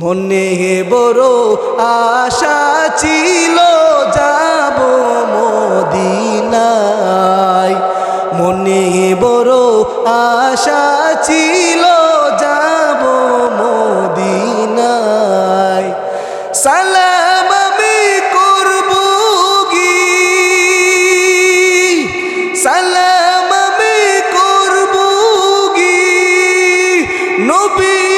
মনে বড় আশা ছিল, যাব মদিনায়। মনে বড় আশা ছিল, যাব মদিনায়। সালাম আমি করব গি সালাম আমি করব গি নবীর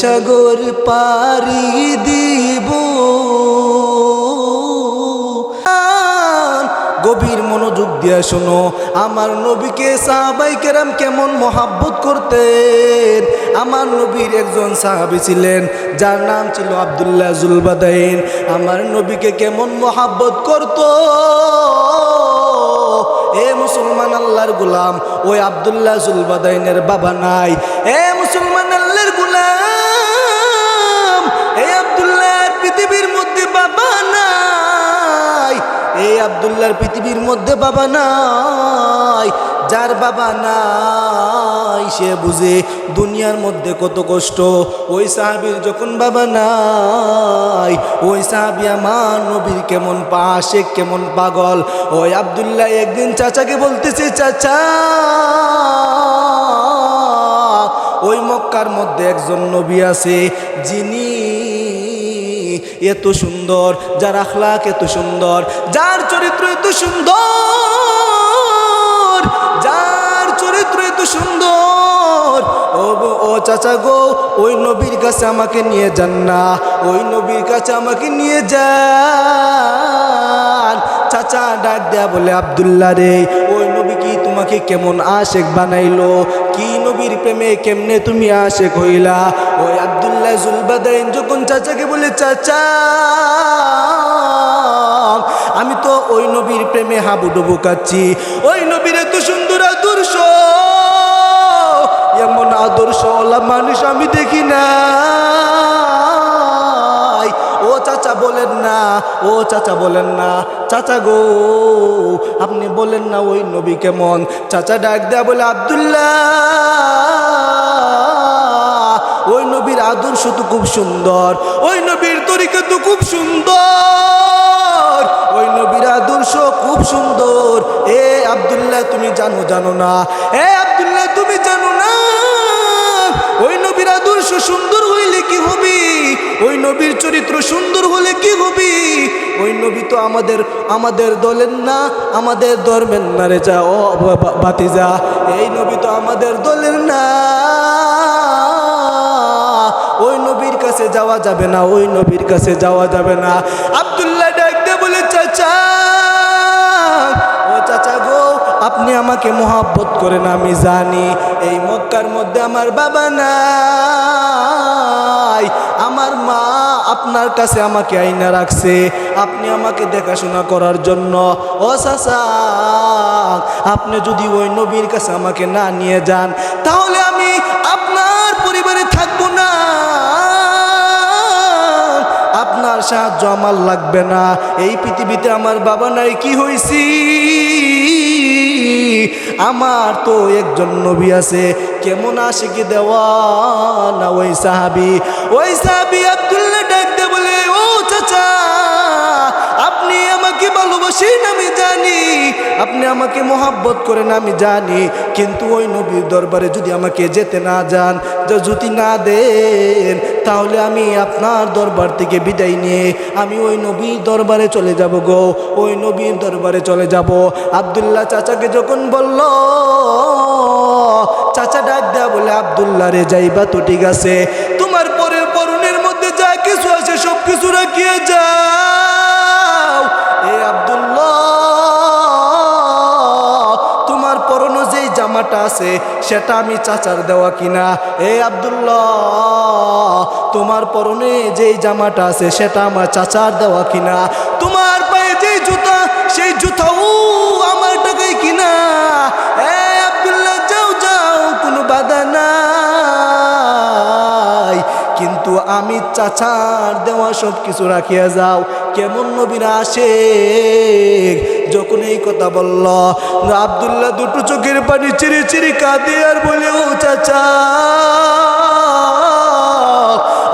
সাগর পারি দিব। গভীর মনোযোগ দিয়ে শোনো, আমার নবীকে সাহাবাই কেরাম কেমন মহাব্বত করতেন। আমার নবীর একজন সাহাবি ছিলেন, যার নাম ছিল আবদুল্লাহ জুলবাদাইন। আমার নবীকে কেমন মহাব্বত করত? এ মুসলমান আল্লাহর গুলাম, ওই আবদুল্লাহ জুলবাদাইনের বাবা নাই। এ মুসলমান আল্লাহর গুলাম। এই আবদুল্লাহর পৃথিবীর মধ্যে বাবা নাই। যার বাবা নাই, সে বুঝে দুনিয়ার মধ্যে কত কষ্ট। ওই সাহাবির যখন বাবা নাই, ওই সাহাবি আমার নবীর কেমন পাশে, কেমন পাগল। ওই আবদুল্লাহ একদিন চাচাকে বলতেছে, চাচা, ওই মক্কার মধ্যে একজন নবী আছে, যিনি এত সুন্দর, যার আখলাক এত সুন্দর, যার চরিত্র এত সুন্দর, যার চরিত্র এত সুন্দর। ও চাচা গো, ওই নবীর কাছে আমাকে নিয়ে যান না, ওই নবীর কাছে আমাকে নিয়ে যান। চাচা ডাক দেয়া বলে, আবদুল্লাহ রে, ওই নবী কি তোমাকে কেমন আশেক বানাইলো? কি নবীর প্রেমে কেমনে তুমি আশেক হইলা? ওই আবদুল্লাহ জুলবাদাইন যখন চাচাকে বলে, চাচা, আমি তো ওই নবীর প্রেমে হাবুডুবু কাচ্ছি ওই নবীর এত সুন্দর আদর্শ। এমন আদর্শ মানুষ আমি দেখি না ও চাচা বলেন না, ও চাচা বলেন না। চাচা গো, আপনি বলেন না ওই নবী কেমন? চাচা ডাক দেয়া বলে, আবদুল্লাহ ওই নবীর আদর্শ তো খুব সুন্দর, ওই নবীর তরিকা তো খুব সুন্দর, ওই নবীর আদর্শ খুব সুন্দর। এ আবদুল্লাহ, তুমি জানো জানো না। এ আবদুল্লাহ, তুমি জানো না। ওই নবীর আদর্শ সুন্দর হইলে কি হবে? ওই নবীর চরিত্র সুন্দর হলে কি হবে? ওই নবী তো আমাদের আমাদের দলের না, আমাদের ধর্মের না রে যা, ও বাতিজা। এই নবী তো আমাদের দলের না। কাছে যাওয়া যাবে না, ওই নবীর কাছে যাওয়া যাবে না। আব্দুল্লাহ ডাকতে বলে, চাচা, ও চাচা গো, আপনি আমাকে মোহাব্বত করেন, আমি জানি এই মক্কার মধ্যে আমার বাবা নাই। আমার মা আপনার কাছে আমাকে আইনা রাখছে, আপনি আমাকে দেখাশোনা করার জন্য। ও চাচা, আপনি যদি ওই নবীর কাছে আমাকে না নিয়ে যান, তাহলে আমি আপনার পরিবারে থাকব না। সাহায্য আমার লাগবে না। এই পৃথিবীতে আমার বাবা নাই, কি হয়েছি আমার তো একজন নবী আছে, কেমন আসে কি দেওয়া না ওই সাহাবি? ওই সাহাবি আব্দুল্লাহ ডাকতে বলে, ও ভালোবাসেন আমি জানি। আপনি আমাকে মোহাব্বত করেন, আমি জানি। কিন্তু ওই নবীর দরবারে যদি আমাকে যেতে না যান যদি না দেন, তাহলে আমি আপনার দরবার থেকে বিদায় নিয়ে আমি ওই নবীর দরবারে চলে যাব গো, ওই নবীর দরবারে চলে যাব। আবদুল্লাহ চাচাকে যখন বলল, চাচা ডাক দেয়া বলে, আবদুল্লাহ রে, যাইবা তো ঠিক আছে। তোমার পরের পরনের মধ্যে যা কিছু আছে সব কিছু রাখিয়ে যাও যেই আছে, সেটা আমি চাচার দেওয়া কিনা? এ আবদুল্লাহ, তোমার পরনে যেই জামাটা আছে, সেটা আমার চাচার দেওয়া কিনা? তোমার পায়ে যেই জুতা, সেই জুতাও আমার টাকায় কিনা? এ আবদুল্লাহ, যাও যাও, কোনো বাধা নাই। কিন্তু আমি চাচার দেওয়া সব কিছু রাখিয়া যাও। কেমন নবীরা আসে? যখন এই কথা বলল, আবদুল্লাহ দুটো চোখের পানি চিরি চিরি কাঁদে আর বলে, ও চাচা,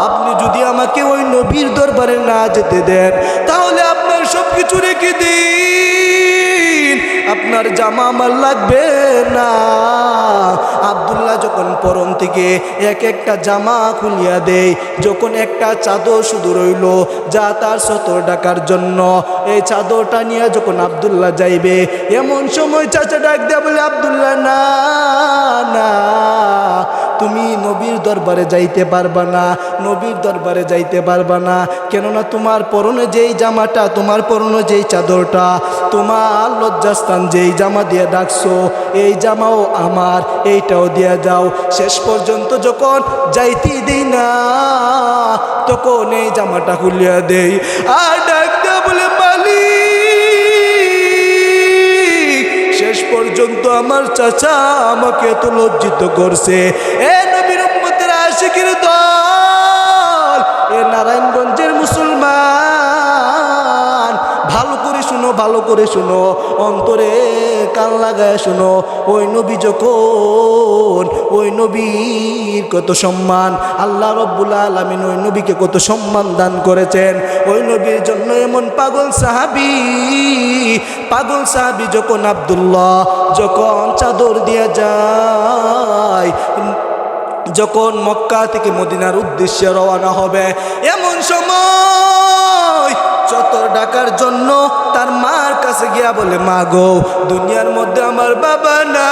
আপনি যদি আমাকে ওই নবীর দরবারে না যেতে দেন, তাহলে আপনার সব কিছু রেখে দিন। আপনার জামা আমার লাগবে। না। আবদুল্লাহ যখন পরম থেকে এক একটা জামা খুলিয়া দেয়, যখন একটা চাদর শুধু রইল যা তার সতর ডাকার জন্য, এই চাদরটা নিয়ে যখন আবদুল্লাহ যাইবে, এমন সময় চাচা ডাক দেয়া বলে, আবদুল্লাহ, না না। তুমি নবীর দরবারে যাইতে পারবা না, নবীর দরবারে যাইতে পারবা না। কেননা তোমার পরনে যেই জামাটা, তোমার পরনে যেই চাদরটা, তোমার লজ্জাস্থান যেই জামা দিয়ে ডাকছো, এই জামাও আমার, এইটাও দিয়ে যাও। শেষ পর্যন্ত যখন যাইতে দিই না তখন এই জামাটা খুলিয়া দেই। আর পর্যন্ত আমার চাচা আমাকে এত লজ্জিত করছে। এ নবীর উম্মতের আশিকির দল, এ নারায়ণগঞ্জের মুসলমান। ভালো করে শুনো, ভালো করে শুনো, অন্তরে কান লাগায় শুনো, ওই নবী যখন, ওই নবীর কত সম্মান, আল্লাহ রব্বুল আলমিন ওই নবীকে কত সম্মান দান করেছেন। ওই নবীর জন্য এমন পাগল সাহাবি পাগল সাহাবি যখন আবদুল্লাহ যখন চাদর দিয়া যায়, যখন মক্কা থেকে মদিনার উদ্দেশ্যে রওনা হবে, এমন সময় চতর ডাকার জন্য তার মার কাছে গিয়া বলে, মা গো, দুনিয়ার মধ্যে আমার বাবা নাই।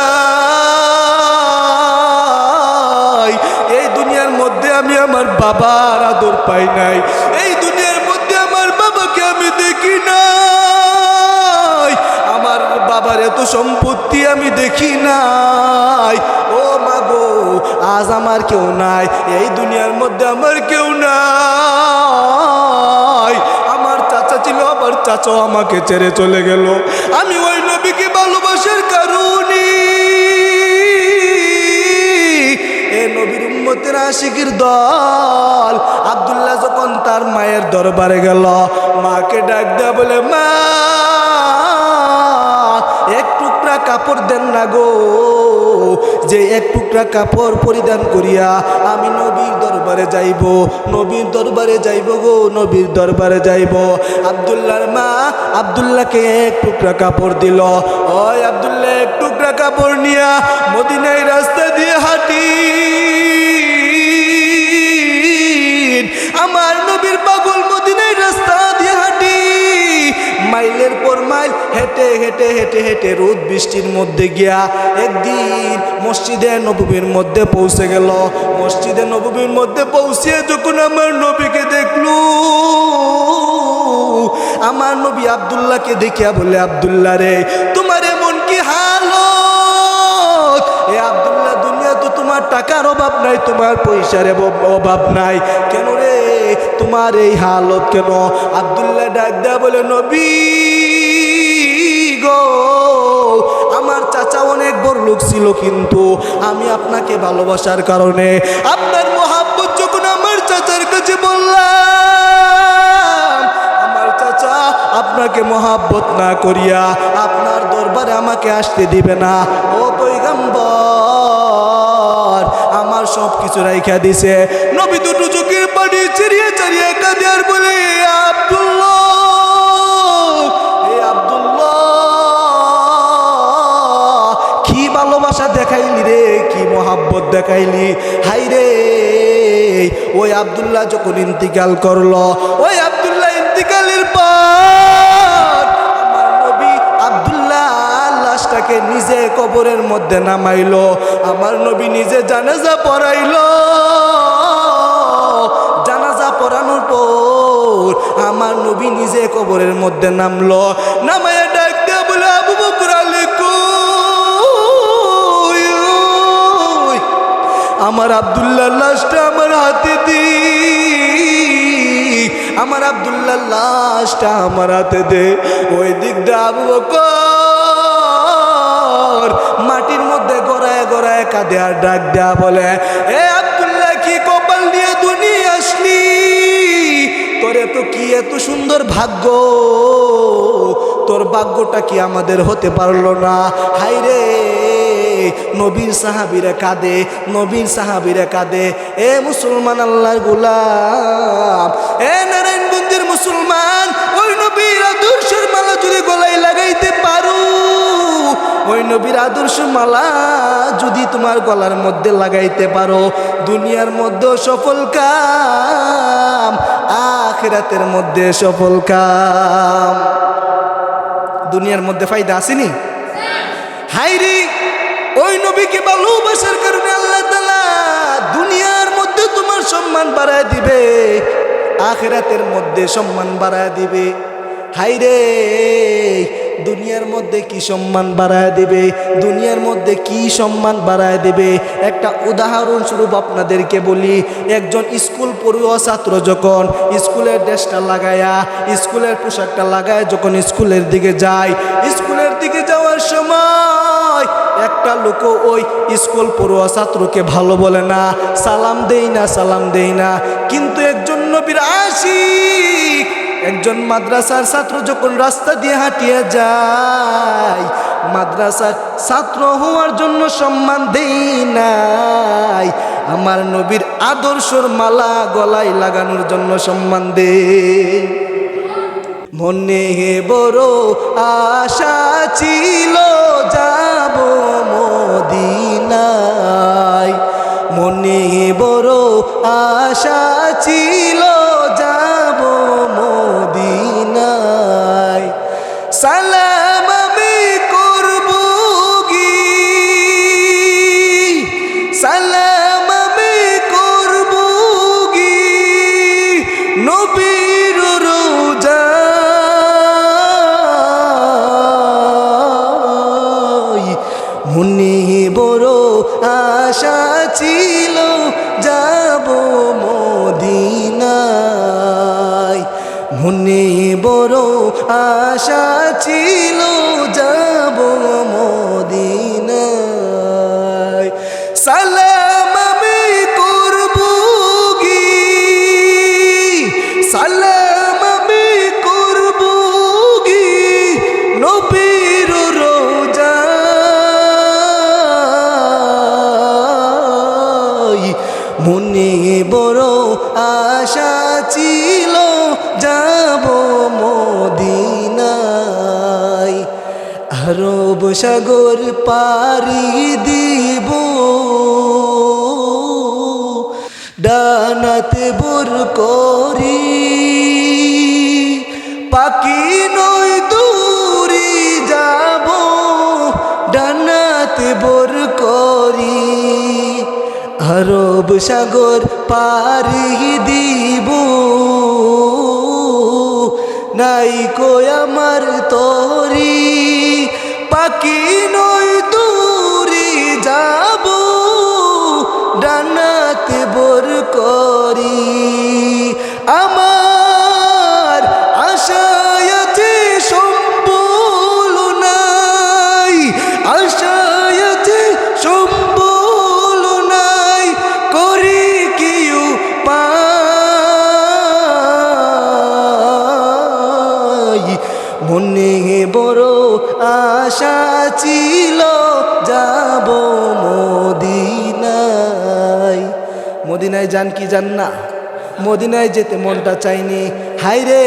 এই দুনিয়ার মধ্যে আমি আমার বাবার আদর পাই নাই। এই দুনিয়ার মধ্যে আমার বাবাকে আমি দেখি নাই। আমার বাবার এত সম্পত্তি আমি দেখি নাই। ও মাগো আজ আমার কেউ নাই। এই দুনিয়ার মধ্যে আমার কেউ নাই। ছিল আমার চাচাও আমাকে ছেড়ে চলে গেল। আমি ওই নবীকে ভালোবাসার কারণে। দল, আব্দুল্লাহ যখন তার মায়ের দরবারে গেল, মাকে ডাক দেয়া বলে, মা, এক টুকরা কাপড় দেন না গো। যে এক টুকরা কাপড় পরিধান করিয়া আমি নবীর দরবারে যাইব, নবীর দরবারে যাইব গো, নবীর দরবারে যাইব। আবদুল্লাহর মা আবদুল্লাহকে এক টুকরা কাপড় দিল। ওই আবদুল্লাহ, এক টুকরা কাপড় নিয়া মদিনায় রাস্তা দিয়ে হাঁটি আমার নবীর পাগল মদিনায় রাস্তা দিয়ে হাঁটি মাইলের হেঁটে হেঁটে হেঁটে হেঁটে রোদ বৃষ্টির মধ্যে গিয়া একদিন মসজিদে নবীর মধ্যে পৌঁছে গেল। মসজিদে নবীর মধ্যে পৌঁছে যখন আমার নবীকে দেখলু, আমার নবী আবদুল্লাহকে দেখিয়া বলে, আবদুল্লাহ রে, তোমার এমন কি হালত? এ আবদুল্লাহ দুনিয়া তো তোমার টাকার অভাব নাই, তোমার পয়সার অভাব- নাই। কেন রে? তোমার এই হালত কেন? আবদুল্লাহ ডাক দেয়া বলে, নবী গো, আমার চাচা অনেক বড় লোক ছিল কিন্তু আমি আপনাকে ভালোবাসার কারণে আপনার মহাব্বত যখন আমার চাচার কাছে বললাম, আমার চাচা, আপনাকে মহাব্বত না করিয়া আপনার দরবারে আমাকে আসতে দিবে না। ও পৈগম্বর আমার সব কিছু রাইখা দিছে। নবী দুটো চোখের পানি চিরিয়ে চারিয়ে কাঁদে আর বলে দেখাইলি হাই রে ওই আবদুল্লাহ যখন ইন্তিকাল করল, ওই আবদুল্লাহ ইন্তিকালের পর আমার নবী আবদুল্লাহ লাশটাকে নিজে কবরের মধ্যে নামাইলো, আমার নবী নিজে জানাজা পড়াইলো। জানাজা পড়ানোর পর আমার নবী নিজে কবরের মধ্যে নামলো, নামায় আমার আবদুল্লাহ লাশটা আমার হাতে দি। আমার আব্দুল্লাহ লাশটা আমার হাতে দে। ওই দিক দিয়ে আবু বকর মাটির মধ্যে গড়ায় গড়ায় কাঁদে আর ডাক দেয়া বলে, এ আবদুল্লাহ, কি কপাল নিয়ে দুনিয়া আসলি? তোর এত কি এত সুন্দর ভাগ্য? তোর ভাগ্যটা কি আমাদের হতে পারল না? হাই রে নবীর সাহাবিরা কাঁদে, নবীর সাহাবিরা কাঁদে। এ মুসলমান আল্লাহর গুলাম, এ নারায়ণগঞ্জের মুসলমান, ওই নবীর আদর্শের মালা যদি গলায় লাগাইতে পারো, ওই নবীর আদর্শ মালা যদি তোমার গলার মধ্যে লাগাইতে পারো। দুনিয়ার মধ্যে সফল কাম, আখেরাতের মধ্যে সফল কাম। দুনিয়ার মধ্যে ফায়দা আসেনি হাইরি ওই নবীকে ভালোবাসার কারণে আল্লাহ দুনিয়ার মধ্যে তোমার সম্মান বাড়ায় দিবে, আখেরাতের মধ্যে সম্মান বাড়ায় দিবে। হাইরে দুনিয়ার মধ্যে কি সম্মান বাড়ায় দিবে? দুনিয়ার মধ্যে কি সম্মান বাড়ায় দেবে? একটা উদাহরণস্বরূপ আপনাদেরকে বলি, একজন স্কুল পড়ুয়া ছাত্র যখন স্কুলের ড্রেসটা লাগায়া, স্কুলের পোশাকটা লাগায় যখন স্কুলের দিকে যায়, স্কুলের দিকে যাওয়ার সময় একটা লোক ওই স্কুল পড়ুয়া ছাত্রকে ভালো বলে না, সালাম দেই না, সালাম দেই না। কিন্তু একজন নবীর আশিক, একজন মাদ্রাসার ছাত্র যখন রাস্তা দিয়ে হাঁটিয়ে যায়, মাদ্রাসার ছাত্র হওয়ার জন্য সম্মান দেই নাই। আমার নবীর আদর্শর মালা গলায় লাগানোর জন্য সম্মান দেই। মনে বড় আশা ছিল যাব মদিনায়। মনে বড় আশা ছিল মনে বড় আশা ছিল, যাব মদিনায়। সালাম আমি করব গি সালাম আমি করব গি নবীর রোজায় মনে বড় আশা ছিল যাব মদিনায়। আরব সাগর পারি দিব। ডানাতে বোর করি। পাখি নই দূরি যাব। ডানাতে বোর করি। আরব সাগর পারি দিব। নাই কই আমার তরি? পাখি নই দূরি যাব ডানাতে বোর করি। মদিনায় যান কি যান না? মদিনায় যেতে মনটা চাইনি হাইরে